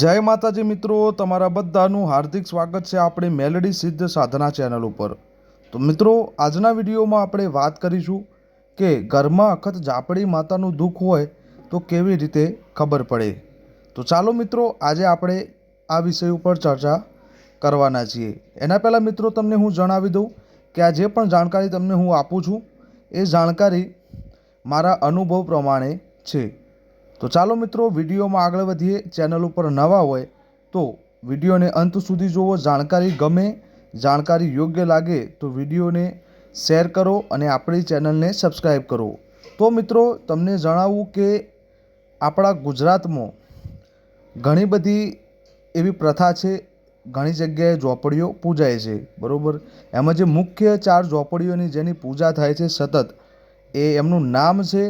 જય માતાજી મિત્રો, તમારા બધાનું હાર્દિક સ્વાગત છે આપણી મેલડી સિદ્ધ સાધના ચેનલ ઉપર. તો મિત્રો, આજના વિડીયોમાં આપણે વાત કરીશું કે ઘરમાં અખત ઝાપડી માતાનું દુઃખ હોય તો કેવી રીતે ખબર પડે. તો ચાલો મિત્રો, આજે આપણે આ વિષય ઉપર ચર્ચા કરવાના છીએ. એના પહેલાં મિત્રો, તમને હું જણાવી દઉં કે આ જે પણ જાણકારી તમને હું આપું છું, એ જાણકારી મારા અનુભવ પ્રમાણે છે. તો ચાલો મિત્રો વિડીયોમાં આગળ વધીએ. ચેનલ ઉપર નવા હોય તો વિડીયોને અંત સુધી જુઓ. જાણકારી ગમે, જાણકારી યોગ્ય લાગે તો વિડીયોને શેર કરો અને આપણી ચેનલને સબસ્ક્રાઈબ કરો. તો મિત્રો, તમને જણાવું કે આપણા ગુજરાતમાં ઘણી બધી એવી પ્રથા છે. ઘણી જગ્યાએ ઝોપડીઓ પૂજાય છે. બરાબર? એમાં જે મુખ્ય ચાર ઝોપડીઓની જેની પૂજા થાય છે સતત, એ એમનું નામ છે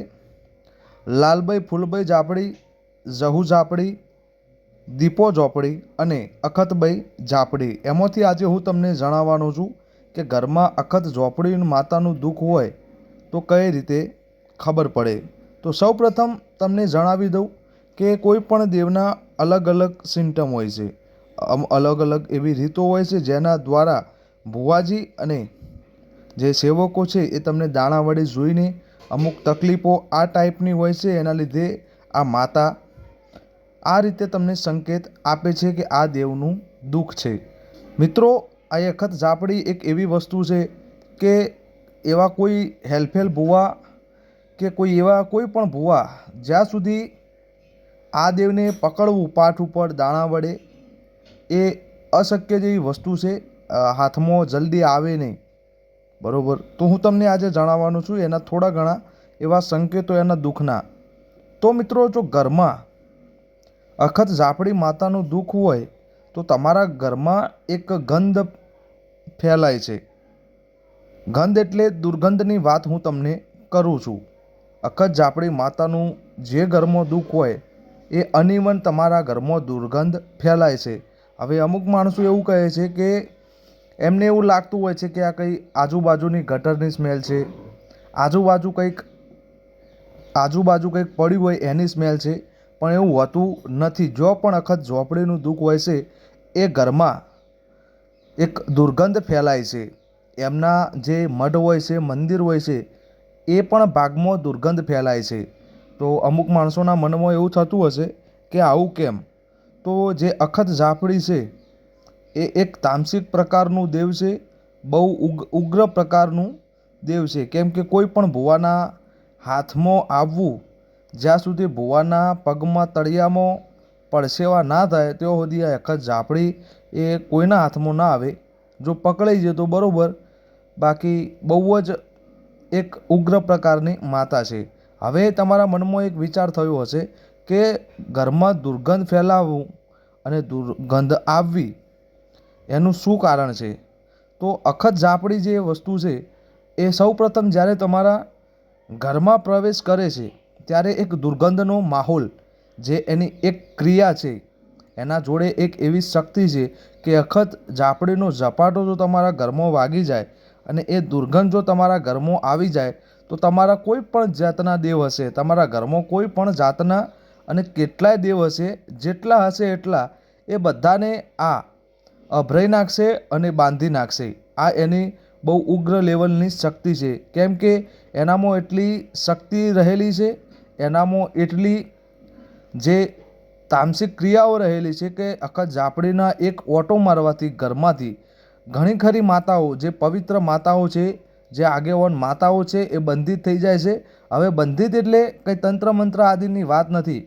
લાલભાઈ ફૂલભાઈ ઝાપડી, ઝહુ ઝાપડી, દીપો ઝોપડી અને અખતભાઈ ઝાપડી. એમાંથી આજે હું તમને જણાવવાનો છું કે ઘરમાં અખત ઝોપડી માતાનું દુઃખ હોય તો કઈ રીતે ખબર પડે? તો સૌપ્રથમ તમને જણાવી દઉં કે કોઈ પણ દેવના અલગ અલગ સિમ્ટમ હોય છે. અલગ અલગ એવી રીતો હોય છે જેના દ્વારા ભુવાજી અને જે સેવકો છે એ તમને દાણા વડે જોઈને અમુક તકલીફો આ ટાઈપની હોય છે, એના લીધે આ માતા આ રીતે તમને સંકેત આપે છે કે આ દેવનું દુઃખ છે. મિત્રો, આ અખત ઝાપડી એક એવી વસ્તુ છે કે એવા કોઈ હેલ્ફેલ ભુવા કે કોઈ એવા કોઈ પણ ભુવા જ્યાં સુધી આ દેવને પકડવું પાઠ ઉપર દાણા વડે એ અશક્ય જેવી વસ્તુ છે હાથમાં જલ્દી આવે નહીં. બરાબર? તો હું તમને આજે જણાવવાનું છું, એના થોડા ઘણા એવા સંકેતો, એના દુઃખના. તો મિત્રો, જો ઘરમાં અખત ઝાપડી માતાનું દુઃખ હોય, તો તમારા ઘરમાં એક ગંધ ફેલાય છે. ગંધ એટલે દુર્ગંધની વાત હું તમને કરું છું. અખત ઝાપડી માતાનું જે ઘરમાં દુઃખ હોય, એ અનિવન તમારા ઘરમાં દુર્ગંધ ફેલાય છે. હવે અમુક માણસો એવું કહે છે કે એમને એવું લાગતું હોય છે કે આ કંઈ આજુબાજુની ગટરની સ્મેલ છે. આજુબાજુ કંઈક આજુબાજુ કંઈક પડ્યું હોય એની સ્મેલ છે, પણ એવું હોતું નથી. જો પણ અખત ઝોપડીનું દુઃખ હોય છે, એ ઘરમાં એક દુર્ગંધ ફેલાય છે. એમના જે મઢ હોય છે, મંદિર હોય છે, એ પણ ભાગમાં દુર્ગંધ ફેલાય છે. તો અમુક માણસોના મનમાં એવું થતું હશે કે આવું કેમ? તો જે અખત ઝાપડી છે એ એક તામસિક પ્રકારનું દેવ છે, બહુ ઉગ, ઉગ્ર પ્રકારનું દેવ છે. કેમ કે કોઈ પણ ભુવાના હાથમાં આવવું, જ્યાં સુધી ભુવાના પગમાં તળિયામાં પડસેવા ના થાય, ત્યાં સુધી આ અખત ઝાપડી એ કોઈના હાથમાં ના આવે. જો પકડાઈ જાય તો બરાબર, બાકી બહુ જ એક ઉગ્ર પ્રકારની માતા છે. હવે તમારા મનમાં એક વિચાર થયો હશે કે ઘરમાં દુર્ગંધ ફેલાવવું અને દુર્ગંધ આવવી એનું શું કારણ છે? તો અખત ઝાપડી જે વસ્તુ છે, એ સૌપ્રથમ જ્યારે તમારા ઘરમાં પ્રવેશ કરે છે, ત્યારે એક દુર્ગંધનો માહોલ જે એની એક ક્રિયા છે, એના જોડે એક એવી શક્તિ છે કે અખત ઝાપડીનો ઝપાટો જો તમારા ઘરમાં વાગી જાય અને એ દુર્ગંધ જો તમારા ઘરમાં આવી જાય, તો તમારા કોઈ પણ જાતના દેવ હશે, તમારા ઘરમાં કોઈ પણ જાતના અને કેટલાય દેવ હશે, જેટલા હશે એટલા, એ બધાને આ અભરાઈ નાખશે અને બાંધી નાખશે. આ એની બહુ ઉગ્ર લેવલની શક્તિ છે. કેમ કે એનામાં એટલી શક્તિ રહેલી છે, એનામાં એટલી જે તામસિક ક્રિયાઓ રહેલી છે કે આખા ઝાપડીના એક ઓટો મારવાથી ઘરમાંથી ઘણી ખરી માતાઓ, જે પવિત્ર માતાઓ છે, જે આગેવાન માતાઓ છે, એ બંધિત થઈ જાય છે. હવે બંધિત એટલે કંઈ તંત્ર મંત્ર આદિની વાત નથી.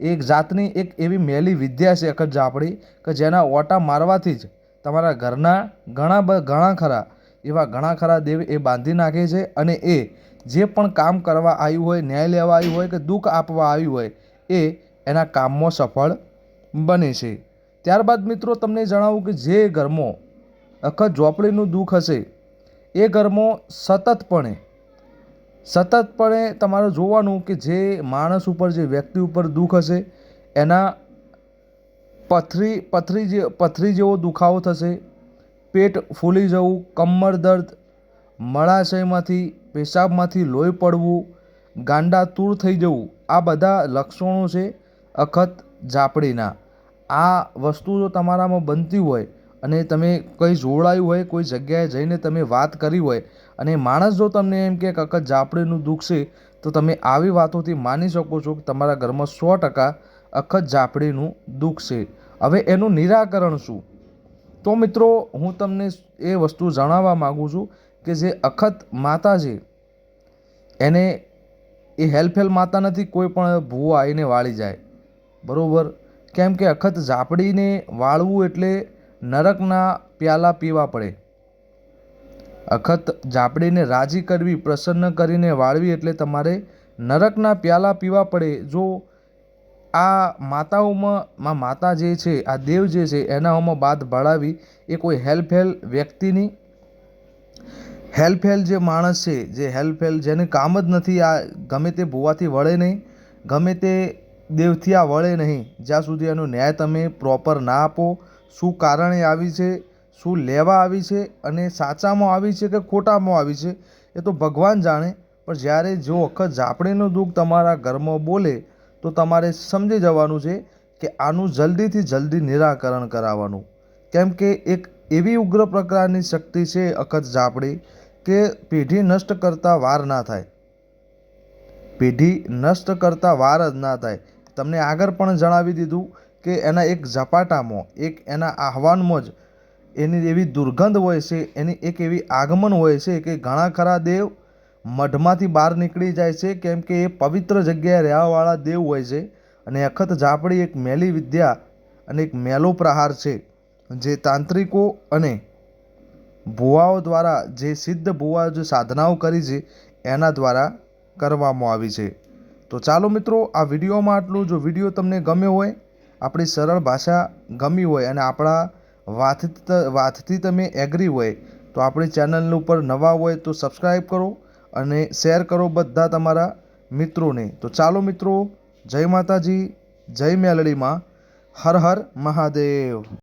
એક જાતની એક એવી મેલી વિદ્યા છે અખત ઝાપડી કે જેના ઓટા મારવાથી જ તમારા ઘરના ઘણા ઘણા ખરા, એવા ઘણા ખરા દેવ એ બાંધી નાખે છે અને એ જે પણ કામ કરવા આવ્યું હોય, ન્યાય લેવા આવ્યું હોય કે દુઃખ આપવા આવ્યું હોય, એ એના કામમાં સફળ બને છે. ત્યારબાદ મિત્રો તમને જણાવું કે જે ઘરમાં અખત ઝોપડીનું દુઃખ હશે, એ ઘરમાં સતતપણે સતતપણે તમારે જોવાનું કે જે માણસ ઉપર, જે વ્યક્તિ ઉપર દુઃખ હશે, એના પથરી પથરી જે, પથરી જેવો દુખાવો થશે, પેટ ફૂલી જવું, કમર દર્દ, મળાશયમાંથી, પેશાબમાંથી લોહી પડવું, ગાંડા તૂર થઈ જવું, આ બધા લક્ષણો છે અખત ઝાપડીના. આ વસ્તુ જો તમારામાં બનતી હોય અને તમે કંઈ જોડાયું હોય, કોઈ જગ્યાએ જઈને તમે વાત કરી હોય અને માણસ જો તમને એમ કે અખત ઝાપડીનું દુઃખ તો તમે આવી વાતોથી માની શકો છો કે તમારા ઘરમાં સો ટકા અખત ઝાપડીનું દુઃખ છે. હવે એનું નિરાકરણ શું? તો મિત્રો, હું તમને એ વસ્તુ જણાવવા માગું છું કે જે અખત માતા છે, એને એ હેલ્પહેલ માતા નથી, કોઈ પણ ભૂવો આવીને વાળી જાય. બરાબર? કેમ કે અખત ઝાપડીને વાળવું એટલે નરકના પ્યાલા પીવા પડે. અખત ઝાપડીને રાજી કરવી, પ્રસન્ન કરીને વાળવી એટલે તમારે નરકના પ્યાલા પીવા પડે. જો આ માતાઓમાં માતા જે છે, આ દેવ જે છે, એનાઓમાં બાદ ભળાવી, એ કોઈ હેલ્પહેલ વ્યક્તિની હેલ્પહેલ જે માણસ છે, જે હેલ્પહેલ જેને કામ જ નથી, આ ગમે તે ભૂવાથી વળે નહીં, ગમે તે દેવથી આ વળે નહીં, જ્યાં સુધી એનો ન્યાય તમે પ્રોપર ના આપો, શું કારણે આવી છે શું લેવા આવી છે અને સાચામાં આવી છે કે ખોટામાં આવી છે એ તો ભગવાન જાણે. પણ જ્યારે જો વખત ઝાપડીનું દુઃખ તમારા ઘરમાં બોલે, તો તમારે સમજી જવાનું છે કે આનું જલ્દીથી જલ્દી નિરાકરણ કરાવવાનું. કેમ કે એક એવી ઉગ્ર પ્રકારની શક્તિ છે અખત ઝાપડી કે પેઢી નષ્ટ કરતાં વાર ના થાય. પેઢી નષ્ટ કરતાં વાર જ ના થાય. તમને આગળ પણ જણાવી દીધું કે એના એક ઝપાટામાં, એક એના આહવાનમાં જ એની એવી દુર્ગંધ હોય છે, એની એક એવી આગમન હોય છે કે ઘણા ખરા દેવ મઢમાંથી બહાર નીકળી જાય છે, કેમ કે એ પવિત્ર જગ્યાએ રહેવાવાળા દેવ હોય છે. અને અખત ઝાપડી એક મેલી વિદ્યા અને એક મેલો પ્રહાર છે, જે તાંત્રિકો અને ભુવાઓ દ્વારા જે સિદ્ધ ભુવાઓ જે સાધનાઓ કરી છે, એના દ્વારા કરવામાં આવી છે. તો ચાલો મિત્રો, આ વિડીયોમાં આટલું. જો વીડિયો તમને ગમ્યો હોય, આપણી સરળ ભાષા ગમી હોય અને આપણા વાતથી વાતથી તમે એગ્રી હોય, તો આપણી ચેનલ ઉપર નવા હોય તો સબસ્ક્રાઈબ કરો અને શેર કરો બધા તમારા મિત્રોને. તો ચાલો મિત્રો, જય માતાજી, જય મેલડીમાં, હર હર મહાદેવ.